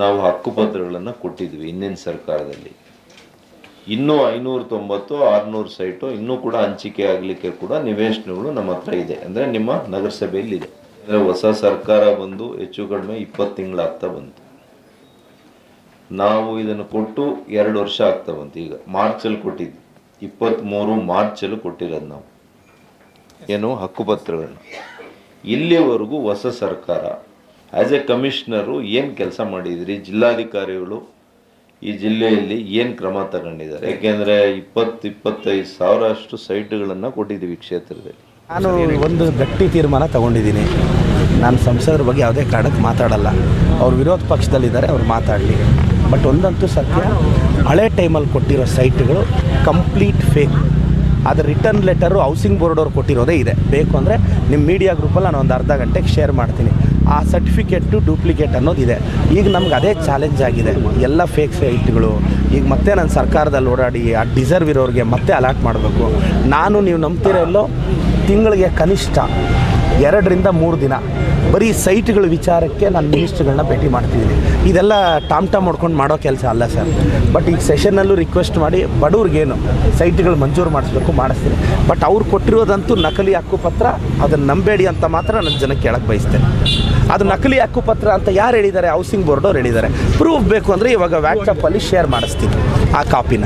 ನಾವು ಹಕ್ಕುಪತ್ರಗಳನ್ನು ಕೊಟ್ಟಿದ್ವಿ ಹಿಂದಿನ ಸರ್ಕಾರದಲ್ಲಿ. ಇನ್ನೂ ಐನೂರ ತೊಂಬತ್ತು ಆರುನೂರು ಸೈಟು, ಇನ್ನೂ ಕೂಡ ಹಂಚಿಕೆ ಆಗಲಿಕ್ಕೆ ಕೂಡ ನಿವೇಶನಗಳು ನಮ್ಮ ಹತ್ರ ಇದೆ. ಅಂದರೆ ನಿಮ್ಮ ನಗರಸಭೆಯಲ್ಲಿ ಇದೆ ಅಂದರೆ ಹೊಸ ಸರ್ಕಾರ ಬಂದು ಹೆಚ್ಚು ಕಡಿಮೆ ಇಪ್ಪತ್ತು ತಿಂಗಳಾಗ್ತಾ ಬಂತು. ನಾವು ಇದನ್ನು ಕೊಟ್ಟು ಎರಡು ವರ್ಷ ಆಗ್ತಾ ಬಂತು. ಈಗ ಮಾರ್ಚಲ್ಲಿ ಕೊಟ್ಟಿದ್ವಿ. ಇಪ್ಪತ್ತ್ಮೂರು ಮಾರ್ಚಲ್ಲಿ ಕೊಟ್ಟಿರೋದು ನಾವು. ಏನು? ಹಕ್ಕುಪತ್ರಗಳನ್ನು. ಇಲ್ಲಿವರೆಗೂ ಹೊಸ ಸರ್ಕಾರ ಆ್ಯಸ್ ಎ ಕಮಿಷ್ನರು ಏನು ಕೆಲಸ ಮಾಡಿದ್ರಿ? ಜಿಲ್ಲಾಧಿಕಾರಿಗಳು ಈ ಜಿಲ್ಲೆಯಲ್ಲಿ ಏನು ಕ್ರಮ ತಗೊಂಡಿದ್ದಾರೆ? ಯಾಕೆಂದರೆ ಇಪ್ಪತ್ತು ಇಪ್ಪತ್ತೈದು ಸಾವಿರ ಅಷ್ಟು ಸೈಟ್ಗಳನ್ನು ಕೊಟ್ಟಿದ್ದೀವಿ ಕ್ಷೇತ್ರದಲ್ಲಿ. ನಾನು ಒಂದು ಗಟ್ಟಿ ತೀರ್ಮಾನ ತಗೊಂಡಿದ್ದೀನಿ. ನಾನು ಸಂಸದರ ಬಗ್ಗೆ ಯಾವುದೇ ಕಾರಣಕ್ಕೆ ಮಾತಾಡಲ್ಲ. ಅವ್ರು ವಿರೋಧ ಪಕ್ಷದಲ್ಲಿದ್ದಾರೆ, ಅವ್ರು ಮಾತಾಡಲಿ. ಬಟ್ ಒಂದಂತೂ ಸತ್ಯ, ಹಳೆ ಟೈಮಲ್ಲಿ ಕೊಟ್ಟಿರೋ ಸೈಟ್ಗಳು ಕಂಪ್ಲೀಟ್ ಫೇಕ್. ಆದರೆ ರಿಟರ್ನ್ ಲೆಟರು ಹೌಸಿಂಗ್ ಬೋರ್ಡ್ ಅವ್ರು ಕೊಟ್ಟಿರೋದೇ ಇದೆ. ಬೇಕು ಅಂದರೆ ನಿಮ್ಮ ಮೀಡಿಯಾ ಗ್ರೂಪಲ್ಲಿ ನಾನು ಒಂದು ಅರ್ಧ ಗಂಟೆಗೆ ಶೇರ್ ಮಾಡ್ತೀನಿ. ಆ ಸರ್ಟಿಫಿಕೇಟು ಡೂಪ್ಲಿಕೇಟ್ ಅನ್ನೋದಿದೆ. ಈಗ ನಮ್ಗೆ ಅದೇ ಚಾಲೆಂಜ್ ಆಗಿದೆ. ಎಲ್ಲ ಫೇಕ್ ಸೈಟ್ಗಳು ಈಗ ಮತ್ತೆ ನಾನು ಸರ್ಕಾರದಲ್ಲಿ ಓಡಾಡಿ ಆ ಡಿಸರ್ವ್ ಇರೋರಿಗೆ ಮತ್ತೆ ಅಲಾಟ್ ಮಾಡಬೇಕು. ನಾನು ನೀವು ನಂಬ್ತಿರೋ ತಿಂಗಳಿಗೆ ಕನಿಷ್ಠ ಎರಡರಿಂದ ಮೂರು ದಿನ. ಬರೀ ಸೈಟ್ಗಳ ವಿಚಾರಕ್ಕೆ ನಾನು ಮಿನಿಸ್ಟ್ರುಗಳನ್ನ ಭೇಟಿ ಮಾಡ್ತಿದ್ದೀನಿ. ಇದೆಲ್ಲ ಟಾಮ್ ಟಾಮ್ ಮಾಡ್ಕೊಂಡು ಮಾಡೋ ಕೆಲಸ ಅಲ್ಲ ಸರ್. ಬಟ್ ಈಗ ಸೆಷನ್ನಲ್ಲೂ ರಿಕ್ವೆಸ್ಟ್ ಮಾಡಿ ಬಡವ್ರಿಗೇನು ಸೈಟ್ಗಳು ಮಂಜೂರು ಮಾಡಿಸ್ಬೇಕು, ಮಾಡಿಸ್ತೀನಿ. ಬಟ್ ಅವ್ರು ಕೊಟ್ಟಿರೋದಂತೂ ನಕಲಿ ಹಕ್ಕುಪತ್ರ ಅದನ್ನು ನಂಬೇಡಿ ಅಂತ ಮಾತ್ರ ನನ್ನ ಜನಕ್ಕೆ ಕೇಳಕ್ಕೆ ಬಯಸ್ತೇನೆ. ಅದು ನಕಲಿ ಹಕ್ಕುಪತ್ರ ಅಂತ ಯಾರು ಹೇಳಿದ್ದಾರೆ? ಹೌಸಿಂಗ್ ಬೋರ್ಡ್ ಅವ್ರು ಹೇಳಿದ್ದಾರೆ. ಪ್ರೂಫ್ ಬೇಕು ಅಂದರೆ ಇವಾಗ ವ್ಯಾಟ್ಸಪ್ಪಲ್ಲಿ ಶೇರ್ ಮಾಡಿಸ್ತೀನಿ ಆ ಕಾಪಿನ.